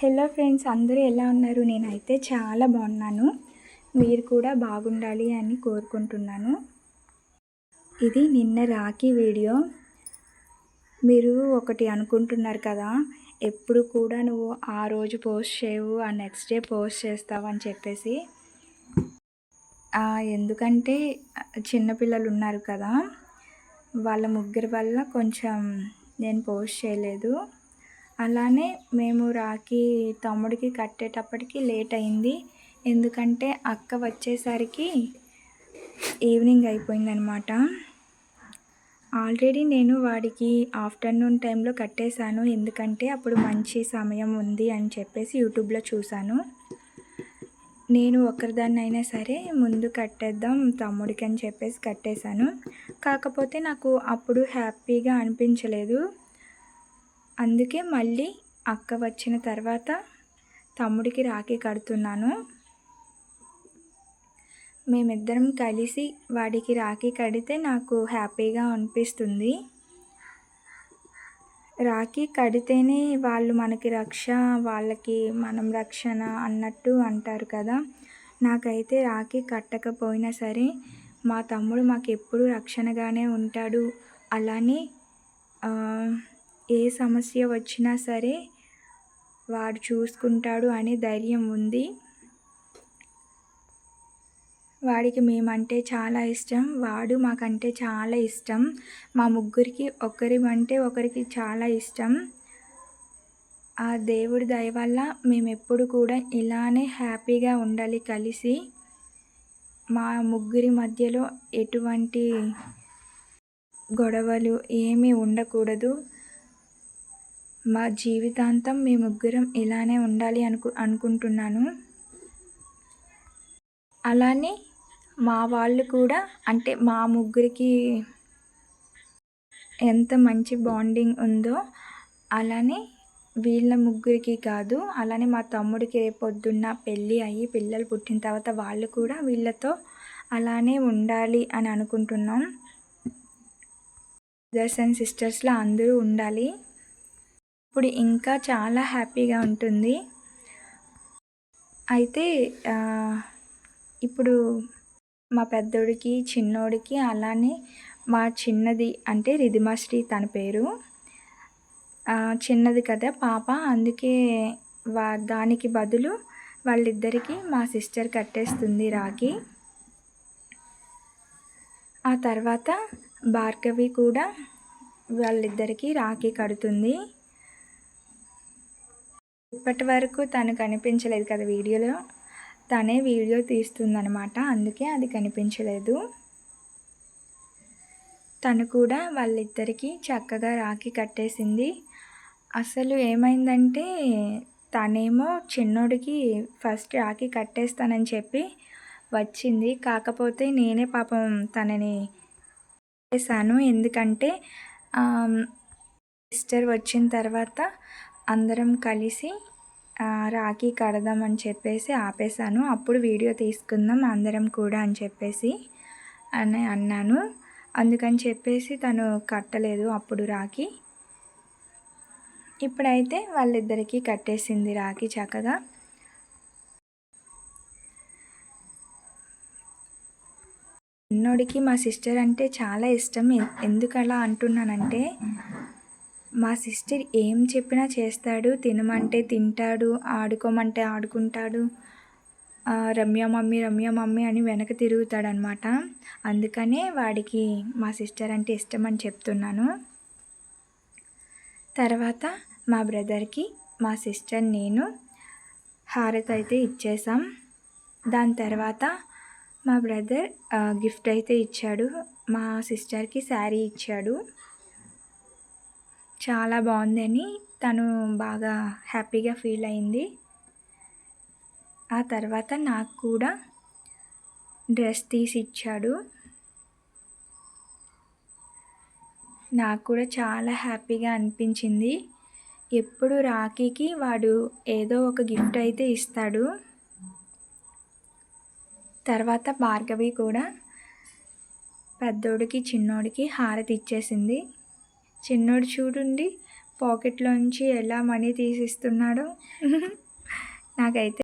Hello friends అందరూ ఎలా ఉన్నారు? నేనైతే చాలా బాగున్నాను. మీరు కూడా బాగుండాలి అని కోరుకుంటున్నాను. ఇది నిన్న రాఖీ వీడియో. మీరు ఒకటి అనుకుంటున్నారు కదా ఎప్పుడు కూడా నువ్వు ఆ రోజు పోస్ట్ చేయవు ఆ నెక్స్ట్ డే పోస్ట్ చేస్తావు అని చెప్పేసి. ఎందుకంటే చిన్నపిల్లలు ఉన్నారు కదా వాళ్ళ ముగ్గురు వల్ల కొంచెం నేను పోస్ట్ చేయలేదు. అలానే మేము రాఖీ తమ్ముడికి కట్టేటప్పటికి లేట్ అయింది. ఎందుకంటే అక్క వచ్చేసరికి ఈవినింగ్ అయిపోయిందనమాట ఆల్రెడీ నేను వాడికి ఆఫ్టర్నూన్ టైంలో కట్టేశాను. ఎందుకంటే అప్పుడు మంచి సమయం ఉంది అని చెప్పేసి యూట్యూబ్లో చూశాను. నేను ఒక్కరిదాన్నైనా సరే ముందు కట్టేద్దాం తమ్ముడికి అని చెప్పేసి కట్టేశాను. కాకపోతే నాకు అప్పుడు హ్యాపీగా అనిపించలేదు. అందుకే మళ్ళీ అక్క వచ్చిన తర్వాత తమ్ముడికి రాఖీ కడుతున్నాను. మేమిద్దరం కలిసి వాడికి రాఖీ కడితే నాకు హ్యాపీగా అనిపిస్తుంది. రాఖీ కడితేనే వాళ్ళు మనకి రక్ష వాళ్ళకి మనం రక్షణ అన్నట్టు అంటారు కదా. నాకైతే రాఖీ కట్టకపోయినా సరే మా తమ్ముడు మాకు ఎప్పుడు రక్షణగానే ఉంటాడు. అలానే ఏ సమస్య వచ్చినా సరే వాడు చూసుకుంటాడు అనే ధైర్యం ఉంది. వాడికి మేమంటే చాలా ఇష్టం. వాడు మాకంటే చాలా ఇష్టం. మా ముగ్గురికి ఒకరిమంటే ఒకరికి చాలా ఇష్టం. ఆ దేవుడి దయ వల్ల మేము ఎప్పుడు కూడా ఇలానే హ్యాపీగా ఉండాలి కలిసి. మా ముగ్గురి మధ్యలో ఎటువంటి గొడవలు ఏమీ ఉండకూడదు. మా జీవితాంతం మీ ముగ్గురం ఇలానే ఉండాలి అనుకు అనుకుంటున్నాను. అలానే మా వాళ్ళు కూడా అంటే మా ముగ్గురికి ఎంత మంచి బాండింగ్ ఉందో అలానే వీళ్ళ ముగ్గురికి కాదు అలానే మా తమ్ముడికి రేపొద్దున్న పెళ్ళి అయ్యి పిల్లలు పుట్టిన తర్వాత వాళ్ళు కూడా వీళ్ళతో అలానే ఉండాలి అని అనుకుంటున్నాం. బ్రదర్స్ అండ్ సిస్టర్స్లో అందరూ ఉండాలి. ఇప్పుడు ఇంకా చాలా హ్యాపీగా ఉంటుంది. అయితే ఇప్పుడు మా పెద్దోడికి చిన్నోడికి అలానే మా చిన్నది అంటే రిధిమాశ్రీ తన పేరు. చిన్నది కదా పాప. అందుకే వా దానికి బదులు వాళ్ళిద్దరికీ మా సిస్టర్ కట్టేస్తుంది రాఖీ. ఆ తర్వాత భార్గవి కూడా వాళ్ళిద్దరికీ రాఖీ కడుతుంది. ఇప్పటి వరకు తను కనిపించలేదు కదా వీడియోలో. తనే వీడియో తీస్తుందనమాట అందుకే అది కనిపించలేదు. తను కూడా వాళ్ళిద్దరికీ చక్కగా రాఖీ కట్టేసింది. అసలు ఏమైందంటే తనేమో చిన్నోడికి ఫస్ట్ రాఖీ కట్టేస్తానని చెప్పి వచ్చింది. కాకపోతే నేనే పాపం తనని చేశాను. ఎందుకంటే సిస్టర్ వచ్చిన తర్వాత అందరం కలిసి రాఖీ కడదామని చెప్పేసి ఆపేశాను. అప్పుడు వీడియో తీసుకుందాం అందరం కూడా అని చెప్పేసి అని అన్నాను. అందుకని చెప్పేసి తను కట్టలేదు అప్పుడు రాఖీ. ఇప్పుడైతే వాళ్ళిద్దరికీ కట్టేసింది రాఖీ చక్కగా. చిన్నోడికి మా సిస్టర్ అంటే చాలా ఇష్టం. ఎందుకలా అంటున్నానంటే మా సిస్టర్ ఏం చెప్పినా చేస్తాడు తినమంటే తింటాడు ఆడుకోమంటే ఆడుకుంటాడు. రమ్య మమ్మీ రమ్య మమ్మీ అని వెనక తిరుగుతాడనమాట అందుకనే వాడికి మా సిస్టర్ అంటే ఇష్టం అని చెప్తున్నాను. తర్వాత మా బ్రదర్కి మా సిస్టర్ నేను హారత్ అయితే ఇచ్చేసాం దాని తర్వాత మా బ్రదర్ గిఫ్ట్ అయితే ఇచ్చాడు. మా సిస్టర్కి శారీ ఇచ్చాడు. చాలా బాగుందని తను బాగా హ్యాపీగా ఫీల్ అయింది. ఆ తర్వాత నాకు కూడా డ్రెస్ తీసి ఇచ్చాడు. నాకు కూడా చాలా హ్యాపీగా అనిపించింది. ఎప్పుడు రాఖీకి వాడు ఏదో ఒక గిఫ్ట్ అయితే ఇస్తాడు. తర్వాత భార్గవి కూడా పెద్దోడికి చిన్నోడికి హారతి ఇచ్చేసింది. చిన్నోడు చూడండి పాకెట్లోంచి ఎలా మనీ తీసిస్తున్నాడో. నాకైతే